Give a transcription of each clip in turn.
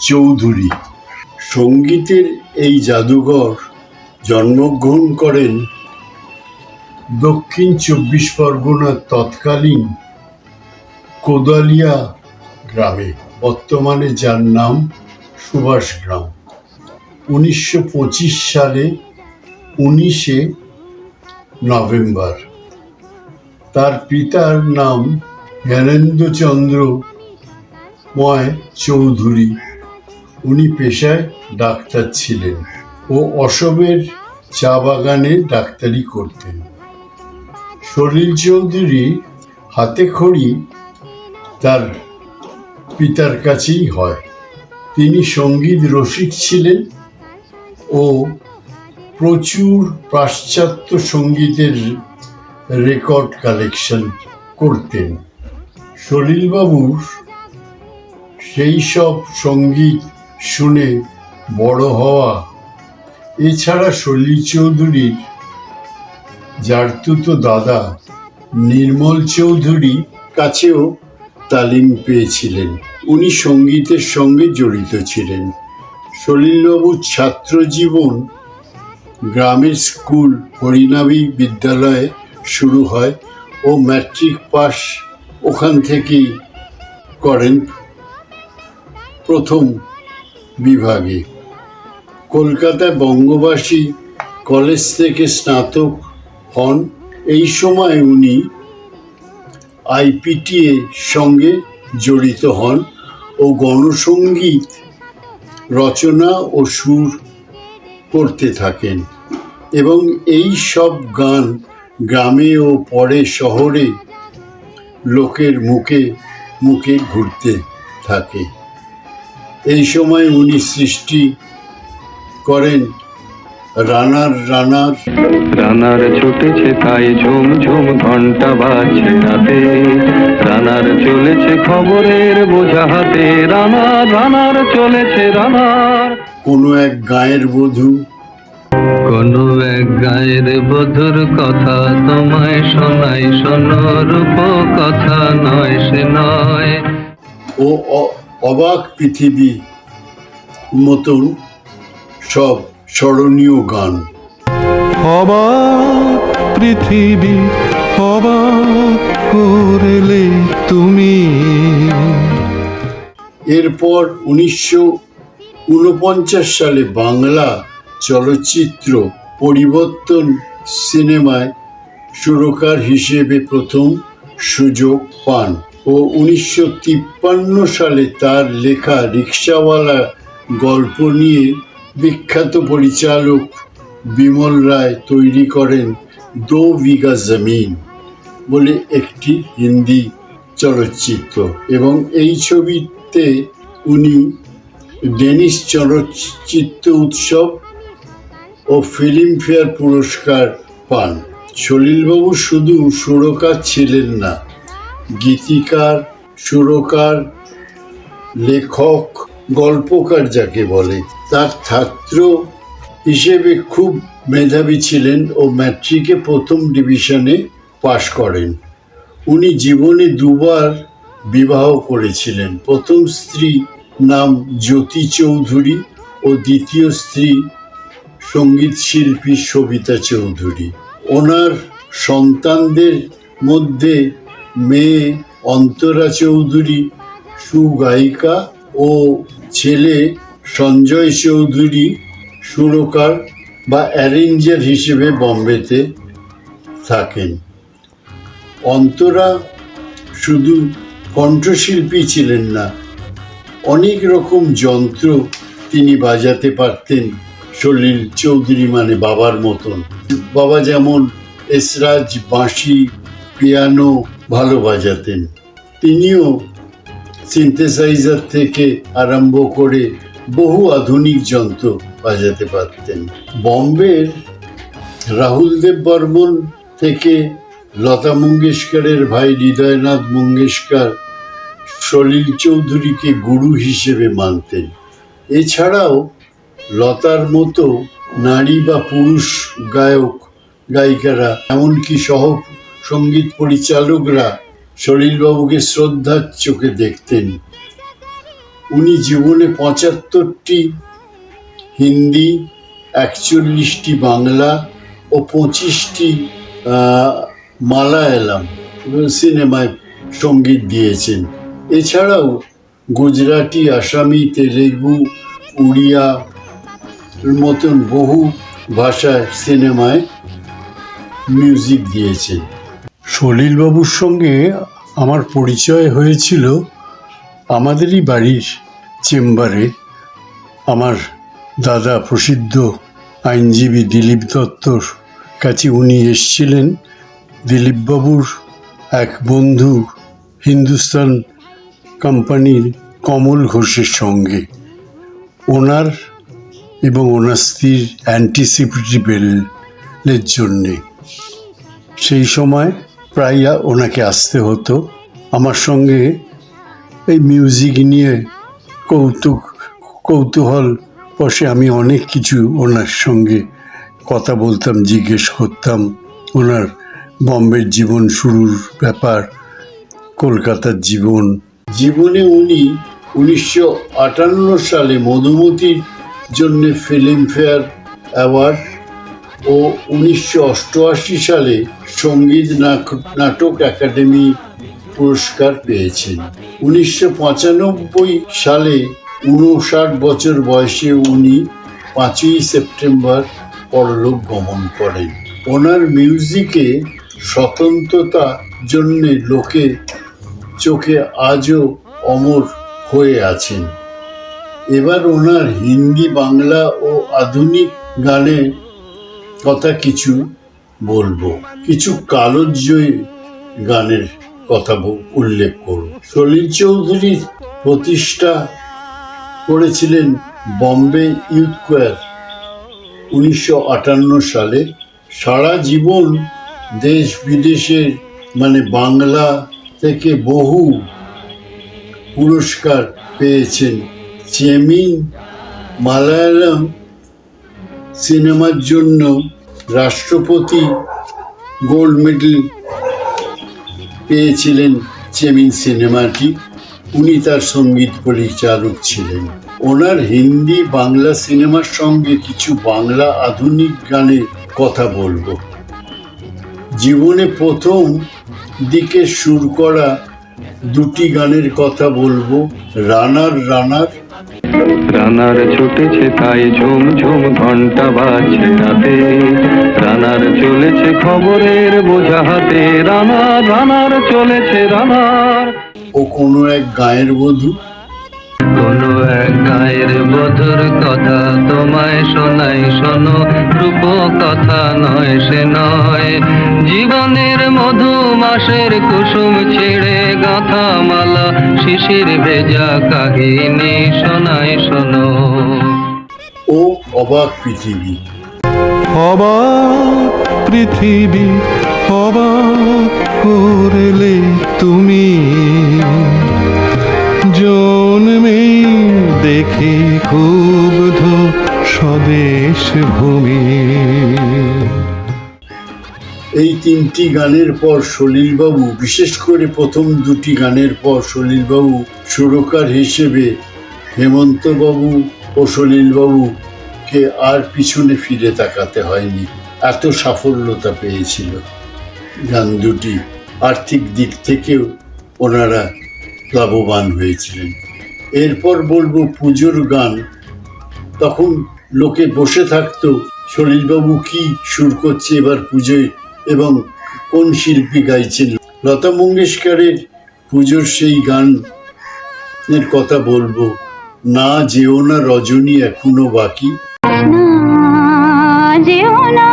চৌধুরী। সঙ্গীতের এই জাদুঘর জন্মগ্রহণ করেন দক্ষিণ চব্বিশ পরগনার তৎকালীন কোদালিয়া গ্রামে। বর্তমানে যার নাম সুভাষ গ্রাম। উনিশশো পঁচিশ সালে উনিশে নভেম্বর। তার পিতার নাম জ্ঞানেন্দ্রচন্দ্র ময় চৌধুরী। উনি পেশায় ডাক্তার ছিলেন ও অসমের চা বাগানে ডাক্তারি করতেন। সলিল চৌধুরী হাতে খড়ি তার পিতার কাছেই হয়। তিনি সংগীত রসিক ছিলেন ও প্রচুর পাশ্চাত্য সঙ্গীতের রেকর্ড কালেকশন করতেন। সলিলবাবুর সেই সব সংগীত শুনে বড় হওয়া। এছাড়া সলিল চৌধুরীর জারতুতো দাদা নির্মল চৌধুরী কাছেও তালিম পেয়েছিলেন। উনি সঙ্গীতের সঙ্গে জড়িত ছিলেন। সলিলবাবুর ছাত্র জীবন গ্রামের স্কুল হরিনাবি বিদ্যালয়ে শুরু হয় ও ম্যাট্রিক পাস ওখান থেকেই করেন প্রথম বিভাগে। কলকাতায় বঙ্গবাসী কলেজ থেকে স্নাতক হন। এই সময় উনি আইপিটিএ সঙ্গে জড়িত হন ও গণসঙ্গীত রচনা ও সুর করতে থাকেন এবং এই সব গান গ্রামে ও পরে শহরে লোকের মুখে মুখে ঘুরতে থাকে। এই সময় উনি সৃষ্টি করেন রানার রানার। রানার ছুটেছে তাই ঝুম ঝুম ঘণ্টা বাজছে তাতে রানার চলেছে খবরের বোঝা হাতে রানার রানার চলেছে রানার। কোনো এক গায়ের বধূ। কোন এক গায়ের বধুর কথা তোমায় শোনাই শোনো রূপ কথা নয় সে নয়। ও অবাক পৃথিবী মতন সব স্মরণীয় গান। অবাক পৃথিবী অবাক করলে তুমি। এরপর উনিশশো উনপঞ্চাশ সালে বাংলা চলচ্চিত্র পরিবর্তন সিনেমায় সুরকার হিসেবে প্রথম সুযোগ পান। ও উনিশশো তিপ্পান্ন সালে তার লেখা রিক্সাওয়ালা গল্প নিয়ে বিখ্যাত পরিচালক বিমল রায় তৈরি করেন দো বিঘা জমিন বলে একটি হিন্দি চলচ্চিত্র এবং এই ছবিতে উনি ডেনিস চলচ্চিত্র উৎসব ও ফিল্মফেয়ার পুরস্কার পান। সলিলবাবু শুধু সুরকার ছিলেন না গীতিকার, সুরকার, লেখক, গল্পকার যাকে বলে, তার ছাত্র হিসেবে খুব মেধাবী ছিলেন ও ম্যাট্রিকে প্রথম ডিভিশনে পাশ করেন। উনি জীবনে দুবার বিবাহ করেছিলেন। প্রথম স্ত্রী নাম জ্যোতি চৌধুরী ও দ্বিতীয় স্ত্রী সংগীত শিল্পী সবিতা চৌধুরী। ওনার সন্তানদের মধ্যে মেয়ে অন্তরা চৌধুরী, সুগায়িকা ও ছেলে সঞ্জয় চৌধুরী, সুরকার বা অ্যারেঞ্জার হিসেবে বম্বেতে থাকেন। অন্তরা শুধু কণ্ঠশিল্পী ছিলেন না, অনেক রকম যন্ত্র তিনি বাজাতে পারতেন সলিল চৌধুরী মানে বাবার মতন। বাবা যেমন এসরাজ বাঁশি, পিয়ানো ভালো বাজাতেন তিনিও সিনথেসাইজার থেকে আরম্ভ করে বহু আধুনিক যন্ত্র বাজাতে পারতেন। বম্বের রাহুল দেব বর্মন থেকে লতা মঙ্গেশকরের ভাই হৃদয়নাথ মঙ্গেশকর সলিল চৌধুরীকে গুরু হিসেবে মানতেন। এছাড়াও লতার মতো নারী বা পুরুষ গায়ক, গায়িকারা, এমনকি সহ সংগীত পরিচালকরা সলিলবাবুকে শ্রদ্ধার চোখে দেখতেন। উনি জীবনে পঁচাত্তরটি হিন্দি, একচল্লিশটি বাংলা ও পঁচিশটি মালায়ালাম সিনেমায় সংগীত দিয়েছেন। এছাড়াও গুজরাটি, আসামি, তেলেগু, উড়িয়া মতন বহু ভাষায় সিনেমায় মিউজিক দিয়েছেন। সলিলবাবুর সঙ্গে আমার পরিচয় হয়েছিল আমাদেরই বাড়ির চেম্বারে। আমার দাদা প্রসিদ্ধ আইনজীবী দিলীপ দত্তর কাছে উনি এসছিলেন। দিলীপবাবুর এক বন্ধু হিন্দুস্তান কোম্পানির কমল ঘোষের সঙ্গে। ওনার এবং ওনার স্ত্রীর অ্যান্টিসিপিটি বেলের জন্যে। সেই সময় প্রায় ওনাকে আসতে হতো। আমার সঙ্গে এই মিউজিক নিয়ে কৌতুক, কৌতূহল বসে আমি অনেক কিছু ওনার সঙ্গে কথা বলতাম, জিজ্ঞেস করতাম। ওনার বম্বের জীবন শুরুর ব্যাপার, কলকাতার জীবন। জীবনে উনি উনিশশো আটান্ন সালে মধুমতির জন্য ফিল্মফেয়ার অ্যাওয়ার্ড ও উনিশশো অষ্টআশি সালে সংগীত নাটক একাডেমি পুরস্কার পেয়েছেন। উনিশশো পঁচানব্বই সালে উনষাট বছর বয়সে উনি পাঁচই সেপ্টেম্বর পরলোক গমন করেন। ওনার মিউজিকে স্বতন্ত্রতা জন্যে লোকে চোখে আজও অমর হয়ে আছেন। এবার ওনার হিন্দি, বাংলা ও আধুনিক গানের কথা কিছু বলব। কিছু কালোজয়ী গানের কথা উল্লেখ করব। সলিল চৌধুরীর প্রতিষ্ঠা করেছিলেন বম্বে ইউথ কোয়ার উনিশশো আটান্ন সালে। সারা জীবন দেশ বিদেশের মানে বাংলা থেকে বহু পুরস্কার পেয়েছেন। চেমিন মালায়ালাম সিনেমার জন্য রাষ্ট্রপতি গোল্ড মেডেল পেয়েছিলেন চেমিন সিনেমাটি। উনি তার সংগীত পরিচালক ছিলেন। ওনার হিন্দি বাংলা সিনেমার সঙ্গে কিছু বাংলা আধুনিক গানের কথা বলব। জীবনে প্রথম দিকে সুর করা দুটি গানের কথা বলব। রানার রানার রানার ছুটেছে তাই ঝুম ঝুম ঘণ্টা বাজছে রাতে রানার চলেছে খবরের বোঝা হাতে রানার রানার চলেছে রানার ও কোনো এক গায়ের বধূ কোনো এক গায়ের বধুর কথা তোমায় শোনাই শোনো রূপ কথা নয় সে নয়। জীবনের মধু মাসের কুসুম ছেড়ে গাথা মালা শিশির ভেজা কাহিনী শোনাই শোনো। ও অবাক পৃথিবী। অবাক পৃথিবী অবাক করলে তুমি। জন্মে দেখি ক্ষুব্ধ স্বদেশ ভূমি। এই তিনটি গানের পর সলিলবাবু, বিশেষ করে প্রথম দুটি গানের পর সলিলবাবু, সুরকার হিসেবে হেমন্তবাবু ও সলিলবাবুকে আর পিছনে ফিরে তাকাতে হয়নি। এত সাফল্যতা পেয়েছিল গান দুটি। আর্থিক দিক থেকেও ওনারা লাভবান হয়েছিলেন। এরপর বলব পুজোর গান। তখন লোকে বসে থাকতো সলিলবাবু কি সুর করছে এবার পুজোয় এবং কোন শিল্পী গাইছেন? লতা মঙ্গেশকরের পুজোর সেই গানের কথা বলব, না যেও না রজনী এখনও বাকি। যেও না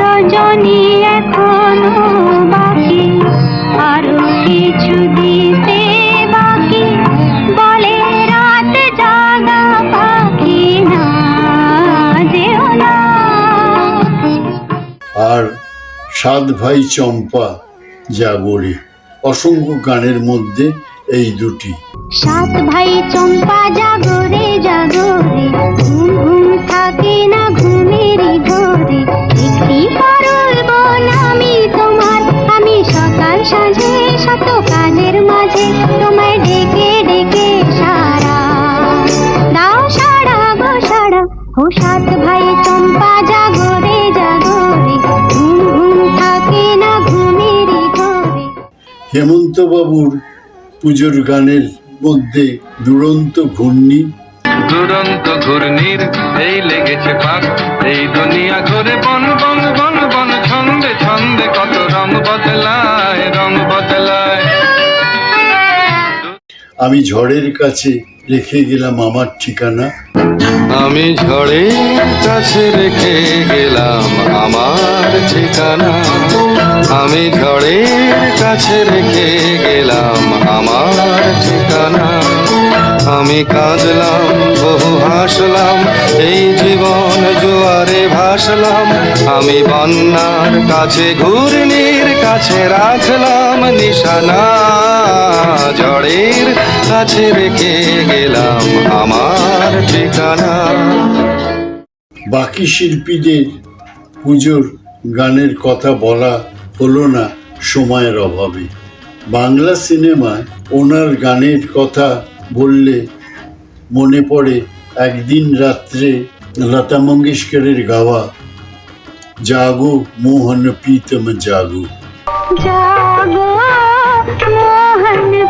রজনী এখনও আর সাত ভাই চম্পা জাগরে অসংখ্য গানের মধ্যে এই দুটি। সাত ভাই চম্পা জাগরে জাগরে ঘুম ঘুম থাকে না ঘুমের ঘরে। একটি সকাল সাজে, শত কাজের মাঝে তোমায় ডেকে ডেকে সারা। দাও সারা গো সারা, ও সাত ভাই চম্পা জাগরে জাগরে ঘুম ঘুম থাকে না ঘুমেরই ঘরে। হেমন্ত বাবুর পুজোর গানের মধ্যে দুরন্ত ঘূর্ণি দুরন্ত ঘূর্ণির এই লেগেছে পাক এই দুনিয়া ঘুরে বন বন বন বন ছন্দে ছন্দে কত রং বদলায় রং বদলায়। আমি ঝড়ের কাছে রেখে গেলাম আমার ঠিকানা। আমি ঝড়ের কাছে রেখে গেলাম আমার ঠিকানা। আমি ঝড়ের কাছে রেখে গেলাম আমার ঠিকানা। আমি কাঁদলাম, বহু হাসলাম, এই জীবন জোয়ারে ভাসলাম। আমি বন্যার কাছে, ঘূর্ণির কাছে রাখলাম নিশানা, ঝড়ের কাছে রেখে গেলাম আমার ঠিকানা। বাকি শিল্পীদের পুজোর গানের কথা বলা হলো না সময়ের অভাবে। বাংলা সিনেমায় ওনার গানের কথা বললে মনে পড়ে একদিন রাত্রে লতা মঙ্গেশকরের গাওয়া জাগো মোহন প্রীতম জাগো। জাগো মোহন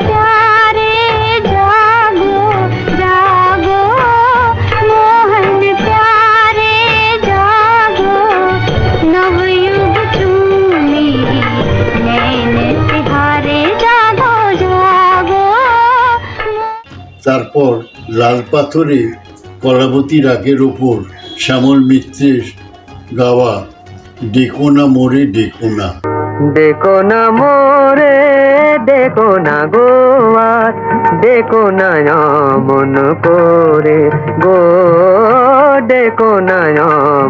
পাথরে কলাবতী রাগের ওপর শ্যামল মিত্রের গাওয়া দেখো না মোরে দেখো না। ডেকো না মোরে ডেকো না গোয়া দেখো না মন করে গো দেখো না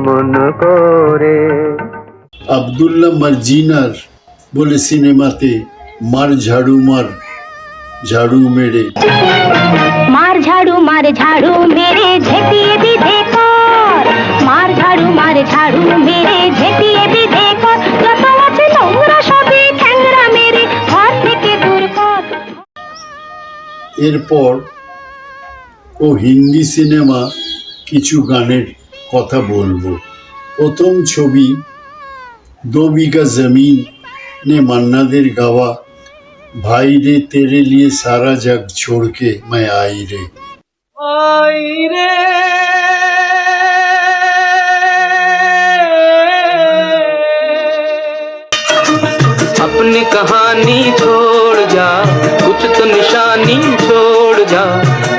মন করে। আবদুল্লাহ মার্জিনার বলে সিনেমাতে মার ঝাড়ু মার ঝাড়ু মেরে। मार झाड़ू मेरे झेपिए भी देखो मार झाड़ू मार झाड़ू मेरे झेपिए भी देखो যত আছে নোংরা সবই ঠ্যাংরা মেরে ঘর থেকে দূর কর এরপর ও হিন্দি সিনেমা কিছু গানের কথা বলবো প্রথম ছবি দো বিঘা জমিন নে মান্নাদের গাওয়া ভাই রে তেরে লিয়ে সারা জগ ছোড় কে मैं आई রে अपनी कहानी छोड़ जा कुछ तो निशानी छोड़ जा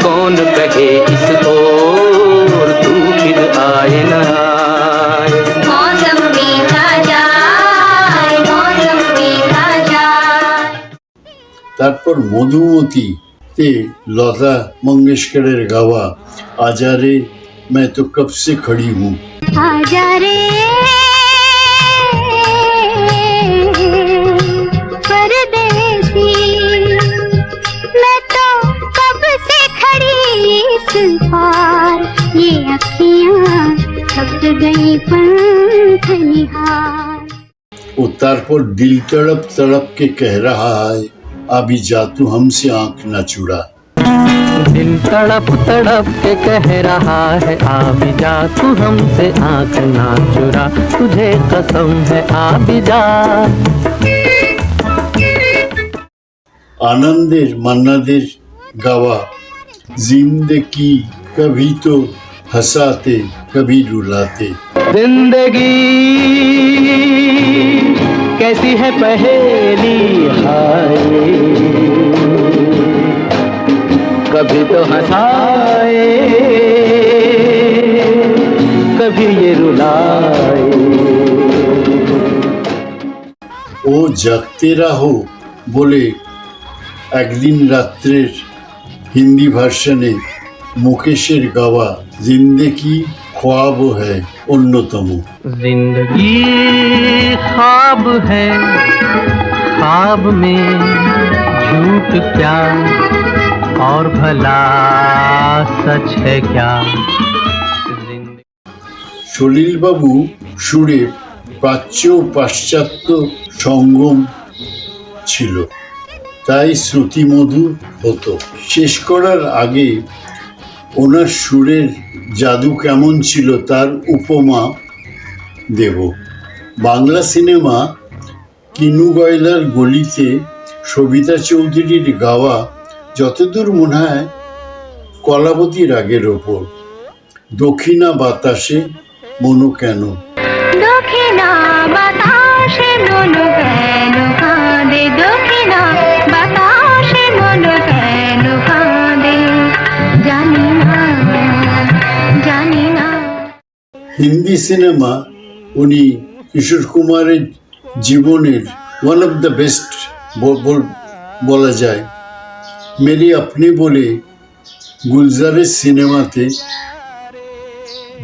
कौन कहे इस ओर तू फिर आए ना आए मौसम देखा जाए मौसम देखा जाए তারপর মধুমতি ते लता मंगेशकर गावा आजारे मैं तो कब से खड़ी हूँ। आजा रे तो कब से खड़ी पर। दिल तड़प तड़प के कह रहा है अभी जा तू हमसे आंख न चुरा दिल तड़प तड़प के कह रहा है आ भी जा तू हमसे आंख ना चुरा तुझे कसम है आ भी जा আনন্দের মান্নাদের গাওয়া জিন্দগি কভি তো হসাতে কভি রুলাতে जिंदगी कैसी है पहेली हाय कभी तो हंसाए कभी ये रुलाए ও জাগতে রাহো বলে একদিন রাত্রের হিন্দি ভার্সনে মুকেশের গাওয়া জিন্দেগি খোয়াব হ্যায় অন্যতম जिंदगी ख्वाब है ख्वाब में झूठ क्या और भला सच है क्या जिंदगी সলিলবাবু সুরে প্রাচ্য ও পাশ্চাত্য সঙ্গম ছিল তাই শ্রুতিমধুর হতো শেষ করার আগে ওনার সুরের জাদু কেমন ছিল তার উপমা দেব। বাংলা সিনেমা কিনু গয়লার গলিতে সবিতা চৌধুরীর গাওয়া যতদূর মনে হয় কলাবতী রাগের ওপর। দক্ষিণা বাতাসে মনো কেন? দক্ষিণা বাতাসে মনো কেন? হিন্দি সিনেমা উনি কিশোর কুমারের জীবনের ওয়ান অফ দ্য বেস্ট বলা যায়। মেরি আপনি বলে গুলজারের সিনেমাতে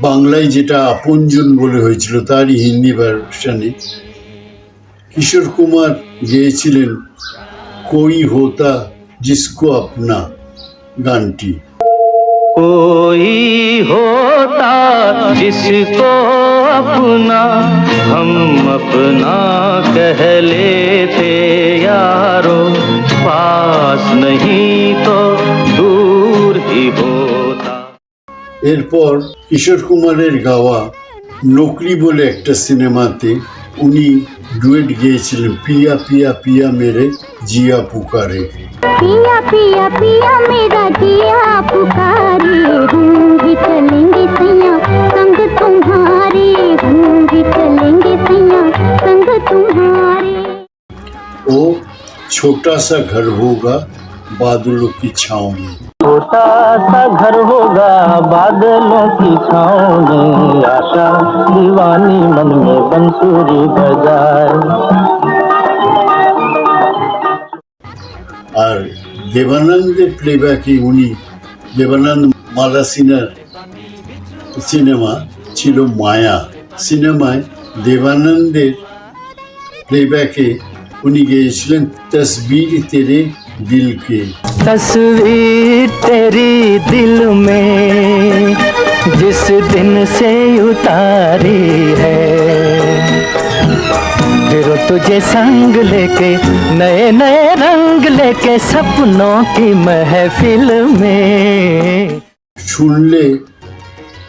বাংলায় যেটা আপনজন বলে হয়েছিল, তারই হিন্দি ভার্সানে কিশোর কুমার গেয়েছিলেন, কই হোতা জিসকো আপনা গানটি। कोई होता जिसको अपना हम अपना कह लेते यारो पास नहीं तो दूर ही होता এরপর কিশোর কুমারের গাওয়া নকরি বলে একটা সিনেমাতে উনি डुएट गे पिया पिया पिया मेरे जिया पुकारे। पिया पिया पिया मेरा जिया पुकारे। घूँगी चलेंगे सैया संग तुम्हारे। घूँगी चलेंगे सैया संग तुम्हारे। ओ छोटा सा घर होगा बादलों की छाँव में छोटा सा घर होगा बादलों की छाँव में आशा दीवानी मन में बंसुरी बजाए আর দেবানন্দের প্লেব্যাকে উনি দেবানন্দ মালা সিনার সিনেমা ছিল মায়া সিনেমায় দেবানন্দের প্লেব্যাকে উনি গেয়েছিলেন তসবির তেরে দিলকে तस्वीर तेरी दिल में जिस दिन से उतारी है फिर वो तुझे संग लेके नए नए रंग लेके सपनों की महफिल में শুনলে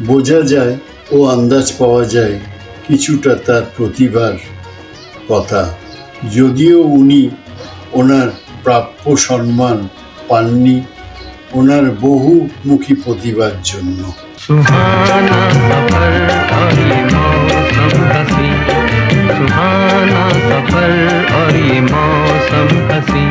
বোঝা যায় ও আন্দাজ পাওয়া যায় কিছুটা তার প্রতিভার কথা যদিও উনি ওনার প্রাপ্য সম্মান পাননি। ওনার বহুমুখী প্রতিভার জন্য। সুহানা সফল আর মৌসম হসি